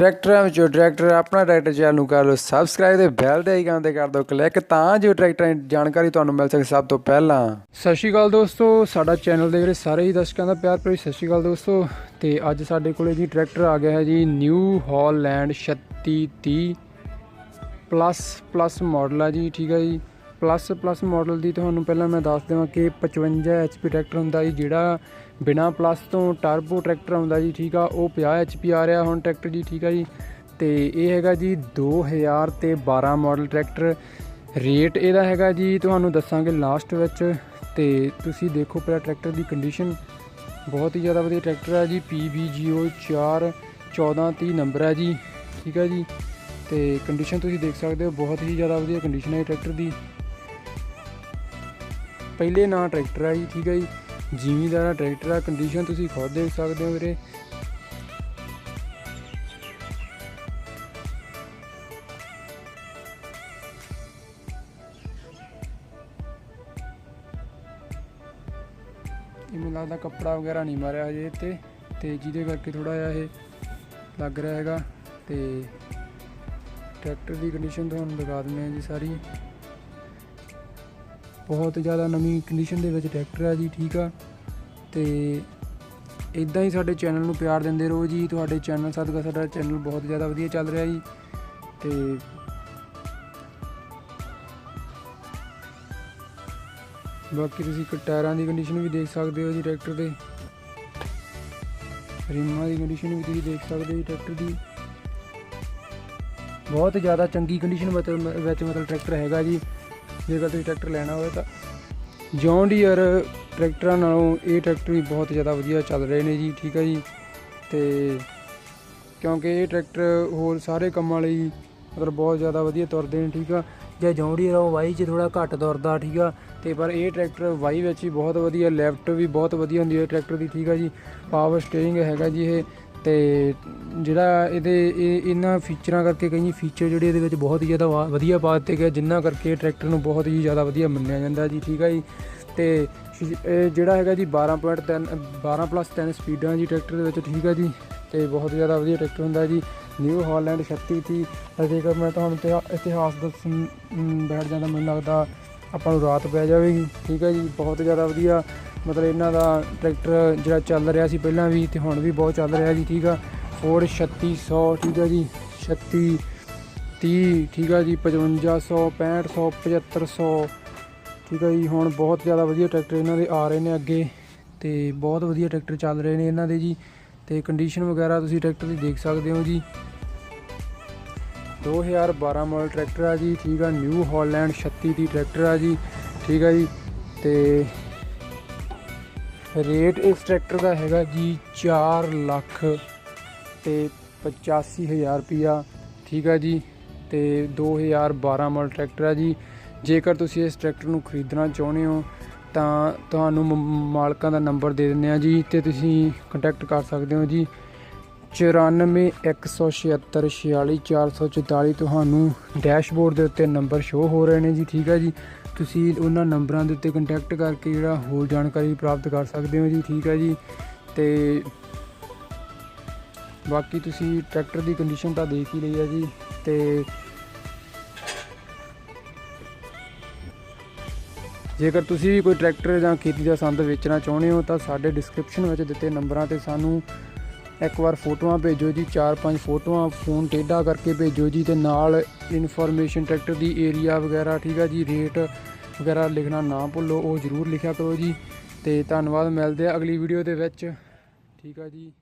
ਟਰੈਕਟਰਾਂ ਵਿੱਚੋਂ ਟਰੈਕਟਰ ਆਪਣਾ ਟਰੈਕਟਰ ਚੈਨਲ ਨੂੰ ਕਰ ਲਓ ਸਬਸਕ੍ਰਾਈਬ ਤੇ ਬੈਲ ਦੇ ਆਈਕਨ ਤੇ ਕਰ ਦਿਓ ਕਲਿੱਕ ਤਾਂ ਜੋ ਟਰੈਕਟਰਾਂ ਦੀ ਜਾਣਕਾਰੀ ਤੁਹਾਨੂੰ ਮਿਲ ਸਕੇ ਸਭ ਤੋਂ ਪਹਿਲਾਂ। ਸਤਿ ਸ਼੍ਰੀ ਅਕਾਲ ਦੋਸਤੋ, ਸਾਡਾ ਚੈਨਲ ਦੇ ਜਿਹੜੇ ਸਾਰੇ ਹੀ ਦਰਸ਼ਕਾਂ ਦਾ ਪਿਆਰ ਭਰੀ ਸਤਿ ਸ਼੍ਰੀ ਅਕਾਲ ਦੋਸਤੋ। ਤੇ ਅੱਜ ਸਾਡੇ ਕੋਲੇ ਜੀ ਟਰੈਕਟਰ ਆ ਗਿਆ ਹੈ ਜੀ New Holland 3630 plus plus model ਆ ਜੀ, ਠੀਕ ਹੈ ਜੀ। ਪਲੱਸ ਪਲੱਸ ਮਾਡਲ ਦੀ ਤੁਹਾਨੂੰ ਪਹਿਲਾਂ ਮੈਂ ਦੱਸ ਦੇਵਾਂ ਕਿ 55 HP ਟਰੈਕਟਰ ਹੁੰਦਾ ਜੀ, ਜਿਹੜਾ ਬਿਨਾ ਪਲੱਸ ਤੋਂ ਟਰਬੋ ਟਰੈਕਟਰ ਆਉਂਦਾ ਜੀ, ਠੀਕ ਆ, ਉਹ 50 HP ਆ ਰਿਹਾ ਹੁਣ ਟਰੈਕਟਰ ਜੀ, ਠੀਕ ਆ ਜੀ। ਤੇ ਇਹ ਹੈਗਾ ਜੀ 2000 ਤੇ 12 ਮਾਡਲ ਟਰੈਕਟਰ ਰੇਟ ਇਹਦਾ ਹੈਗਾ ਜੀ, ਤੁਹਾਨੂੰ ਦੱਸਾਂਗੇ ਲਾਸਟ ਵਿੱਚ। ਤੇ ਤੁਸੀਂ ਦੇਖੋ ਪਹਿਲਾਂ ਟਰੈਕਟਰ ਦੀ ਕੰਡੀਸ਼ਨ ਬਹੁਤ ਹੀ ਜ਼ਿਆਦਾ ਵਧੀਆ ਟਰੈਕਟਰ ਹੈ ਜੀ PBGO 4 1430 ਨੰਬਰ ਹੈ ਜੀ, ਠੀਕ ਹੈ ਜੀ। ਤੇ ਕੰਡੀਸ਼ਨ ਤੁਸੀਂ ਦੇਖ ਸਕਦੇ ਹੋ, ਬਹੁਤ ਹੀ ਜ਼ਿਆਦਾ ਵਧੀਆ ਕੰਡੀਸ਼ਨ ਹੈ ਟਰੈਕਟਰ ਦੀ। ਪਹਿਲੇ ਨਾਂ ਟਰੈਕਟਰ ਆ ਜੀ, ਠੀਕ ਹੈ ਜੀ। ਜ਼ਿਮੀਦਾਰ ਜ਼ਿਮੀਦਾਰਾ ਟਰੈਕਟਰ ਆ ਕੰਡੀਸ਼ਨ ਤੁਸੀਂ ਖੁਦ ਦੇਖ ਸਕਦੇ ਹੋ ਵੀਰੇ। ਮੈਨੂੰ ਲੱਗਦਾ ਕੱਪੜਾ ਵਗੈਰਾ ਨਹੀਂ ਮਾਰਿਆ ਹਜੇ ਤੇ ਤੇ ਜਿਹਦੇ ਕਰਕੇ ਥੋੜਾ ਜਿਹਾ ਇਹ ਲੱਗ ਰਿਹਾ ਹੈਗਾ। ਤੇ ਟਰੈਕਟਰ ਦੀ ਕੰਡੀਸ਼ਨ ਤੁਹਾਨੂੰ ਦਿਖਾ ਦਿੰਦੇ ਹਾਂ ਜੀ ਸਾਰੀ। ਬਹੁਤ ਜ਼ਿਆਦਾ ਨਵੀਂ ਕੰਡੀਸ਼ਨ ਦੇ ਵਿੱਚ ਟਰੈਕਟਰ ਆ ਜੀ, ਠੀਕ ਆ। ਤੇ ਇਦਾਂ ਹੀ ਸਾਡੇ ਚੈਨਲ ਨੂੰ ਪਿਆਰ ਦਿੰਦੇ ਰਹੋ ਜੀ। ਤੁਹਾਡੇ ਚੈਨਲ ਸਦਕਾ ਸਾਡਾ ਚੈਨਲ ਬਹੁਤ ਜ਼ਿਆਦਾ ਵਧੀਆ ਚੱਲ ਰਿਹਾ ਜੀ। ਤੇ ਬਾਕੀ ਤੁਸੀਂ ਕ- ਟਾਇਰਾਂ ਦੀ ਕੰਡੀਸ਼ਨ ਵੀ ਦੇਖ ਸਕਦੇ ਹੋ ਜੀ ਟਰੈਕਟਰ ਦੇ। ਰਿਮਾਂ ਦੀ ਕੰਡੀਸ਼ਨ ਵੀ ਤੁਸੀਂ ਦੇਖ ਸਕਦੇ ਹੋ ਜੀ ਟਰੈਕਟਰ ਦੀ। ਬਹੁਤ ਜ਼ਿਆਦਾ ਚੰਗੀ ਕੰਡੀਸ਼ਨ ਵਿੱਚ ਮਤਲਬ ਟਰੈਕਟਰ ਹੈਗਾ ਜੀ। ਜੇਕਰ ਤੁਸੀਂ ਟਰੈਕਟਰ ਲੈਣਾ ਹੋਵੇ ਤਾਂ ਜੌਨ ਡੀਅਰ ਟਰੈਕਟਰਾਂ ਨਾਲੋਂ ਇਹ ਟਰੈਕਟਰ ਵੀ ਬਹੁਤ ਜ਼ਿਆਦਾ ਵਧੀਆ ਚੱਲ ਰਹੇ ਨੇ ਜੀ, ਠੀਕ ਹੈ ਜੀ। ਤੇ ਕਿਉਂਕਿ ਇਹ ਟਰੈਕਟਰ ਹੋਰ ਸਾਰੇ ਕੰਮਾਂ ਲਈ ਮਤਲਬ ਬਹੁਤ ਜ਼ਿਆਦਾ ਵਧੀਆ ਤੁਰਦੇ ਨੇ, ਠੀਕ ਆ। ਜਾਂ ਜੌਨ ਆ ਉਹ ਵਾਈ 'ਚ ਥੋੜਾ ਘੱਟ ਤੁਰਦਾ, ਠੀਕ ਆ, ਤੇ ਪਰ ਇਹ ਟਰੈਕਟਰ ਵਾਈ ਵਿੱਚ ਹੀ ਬਹੁਤ ਵਧੀਆ ਲੈਫਟ ਵੀ ਬਹੁਤ ਵਧੀਆ ਹੁੰਦੀ ਹੈ ਟਰੈਕਟਰ ਦੀ, ਠੀਕ ਆ ਜੀ। ਪਾਵਰ ਸਟੀਅਰਿੰਗ ਹੈਗਾ ਜੀ ਇਹ। ਤੇ ਜਿਹੜਾ ਇਹਦੇ ਇਹ ਇਹਨਾਂ ਫੀਚਰਾਂ ਕਰਕੇ ਕਈ ਫੀਚਰ ਜਿਹੜੇ ਇਹਦੇ ਵਿੱਚ ਬਹੁਤ ਹੀ ਜ਼ਿਆਦਾ ਵਾ- ਵਧੀਆ ਪਾ ਦਿੱਤੇ ਗਏ ਜਿਨ੍ਹਾਂ ਕਰਕੇ ਟਰੈਕਟਰ ਨੂੰ ਬਹੁਤ ਹੀ ਜ਼ਿਆਦਾ ਵਧੀਆ ਮੰਨਿਆ ਜਾਂਦਾ ਜੀ, ਠੀਕ ਹੈ ਜੀ? ਤੇ ਇਹ ਜਿਹੜਾ ਹੈਗਾ ਜੀ 12.3 12 ਪਲੱਸ 3 ਸਪੀਡਾਂ ਜੀ ਟਰੈਕਟਰ ਦੇ ਵਿੱਚ, ਠੀਕ ਹੈ ਜੀ? ਤੇ ਬਹੁਤ ਜ਼ਿਆਦਾ ਵਧੀਆ ਟਰੈਕਟਰ ਹੁੰਦਾ ਜੀ। ਨਿਊ ਹਾਲੈਂਡ 36 ਤੀ ਜੇਕਰ ਮੈਂ ਤੁਹਾਨੂੰ ਇਤਿਹਾ- ਇਤਿਹਾਸ ਦੱਸਣ ਬੈਠ ਜਾਂਦਾ, ਮੈਨੂੰ ਲੱਗਦਾ ਆਪਾਂ ਨੂੰ ਰਾਤ ਪੈ ਜਾਵੇਗੀ, ਠੀਕ ਹੈ ਜੀ? ਬਹੁਤ ਜ਼ਿਆਦਾ ਵਧੀਆ ਮਤਲਬ ਇਹਨਾਂ ਦਾ ਟਰੈਕਟਰ ਜਿਹੜਾ ਚੱਲ ਰਿਹਾ ਸੀ ਪਹਿਲਾਂ ਵੀ ਤੇ ਹੁਣ ਵੀ ਬਹੁਤ ਚੱਲ ਰਿਹਾ ਜੀ, ਠੀਕ ਆ? ਫੋਰਡ 3600 ਠੀਕ ਆ ਜੀ? 36 30 ਠੀਕ ਆ ਜੀ? 5500 6500 7500 ਠੀਕ ਆ ਜੀ? ਹੁਣ ਬਹੁਤ ਜ਼ਿਆਦਾ ਵਧੀਆ ਟਰੈਕਟਰ ਇਹਨਾਂ ਦੇ ਆ ਰਹੇ ਨੇ ਅੱਗੇ ਤੇ ਬਹੁਤ ਵਧੀਆ ਟਰੈਕਟਰ ਚੱਲ ਰਹੇ ਨੇ ਇਹਨਾਂ ਦੇ ਜੀ ਤੇ ਕੰਡੀਸ਼ਨ ਵਗੈਰਾ ਤੁਸੀਂ ਟਰੈਕਟਰ ਦੀ ਦੇਖ ਸਕਦੇ ਹੋ ਜੀ। 2012 ਮਾਡਲ ਟਰੈਕਟਰ ਆ ਜੀ, ਠੀਕ ਆ? ਨਿਊ ਹਾਲੈਂਡ 36 ਦੀ ਟਰੈਕਟਰ ਆ ਜੀ, ਠੀਕ ਆ ਜੀ? ਤੇ ਰੇਟ ਇਸ ਟਰੈਕਟਰ ਦਾ ਹੈਗਾ ਜੀ 4 ਲੱਖ ਤੇ 85000 ਰੁਪਿਆ ਠੀਕ ਆ ਜੀ, ਤੇ 2012 ਮਾਡਲ ਟਰੈਕਟਰ ਆ ਜੀ। ਜੇਕਰ ਤੁਸੀਂ ਇਸ ਟਰੈਕਟਰ ਨੂੰ ਖਰੀਦਣਾ ਚਾਹੁੰਦੇ ਹੋ, ਤਾਂ ਤੁਹਾਨੂੰ ਮ- ਮਾਲਕਾਂ ਦਾ ਨੰਬਰ ਦੇ ਦਿੰਦੇ ਆ ਜੀ ਤੇ ਤੁਸੀਂ ਕੰਟੈਕਟ ਕਰ ਸਕਦੇ ਹੋ ਜੀ। 9416464444 ਤੁਹਾਨੂੰ ਡੈਸ਼ਬੋਰਡ ਦੇ ਉੱਤੇ ਨੰਬਰ ਸ਼ੋ ਹੋ ਰਹੇ ਨੇ ਜੀ, ਠੀਕ ਹੈ ਜੀ? ਤੁਸੀਂ ਉਹਨਾਂ ਨੰਬਰਾਂ ਦੇ ਉੱਤੇ ਕੰਟੈਕਟ ਕਰਕੇ ਜਿਹੜਾ ਹੋਰ ਜਾਣਕਾਰੀ ਪ੍ਰਾਪਤ ਕਰ ਸਕਦੇ ਹੋ ਜੀ, ਠੀਕ ਹੈ ਜੀ? ਤੇ ਬਾਕੀ ਤੁਸੀਂ ਟਰੈਕਟਰ ਦੀ ਕੰਡੀਸ਼ਨ ਤਾਂ ਦੇਖ ਹੀ ਲਈ ਹੈ ਜੀ, ਤੇ ਜੇਕਰ ਤੁਸੀਂ ਵੀ ਕੋਈ ਟਰੈਕਟਰ ਜਾਂ ਖੇਤੀ ਦਾ ਸੰਦ ਵੇਚਣਾ ਚਾਹੁੰਦੇ ਹੋ ਤਾਂ ਸਾਡੇ ਡਿਸਕ੍ਰਿਪਸ਼ਨ ਵਿੱਚ ਦਿੱਤੇ ਨੰਬਰਾਂ ਤੇ ਸਾਨੂੰ ਇੱਕ ਵਾਰ ਫੋਟੋਆਂ ਭੇਜੋ ਜੀ 4-5 ਫੋਟੋਆਂ ਫੋਨ ਟੇਢਾ ਕਰਕੇ ਭੇਜੋ ਜੀ ਤੇ ਨਾਲ ਇਨਫੋਰਮੇਸ਼ਨ ਟਰੈਕਟਰ ਦੀ ਏਰੀਆ ਵਗੈਰਾ, ਠੀਕ ਆ ਜੀ ਰੇਟ ਵਗੈਰਾ ਲਿਖਣਾ ਨਾ ਭੁੱਲੋ, ਉਹ ਜ਼ਰੂਰ ਲਿਖਿਆ ਕਰੋ ਜੀ ਤੇ ਧੰਨਵਾਦ, ਮਿਲਦੇ ਆ ਅਗਲੀ ਵੀਡੀਓ ਦੇ ਵਿੱਚ, ਠੀਕ ਆ ਜੀ।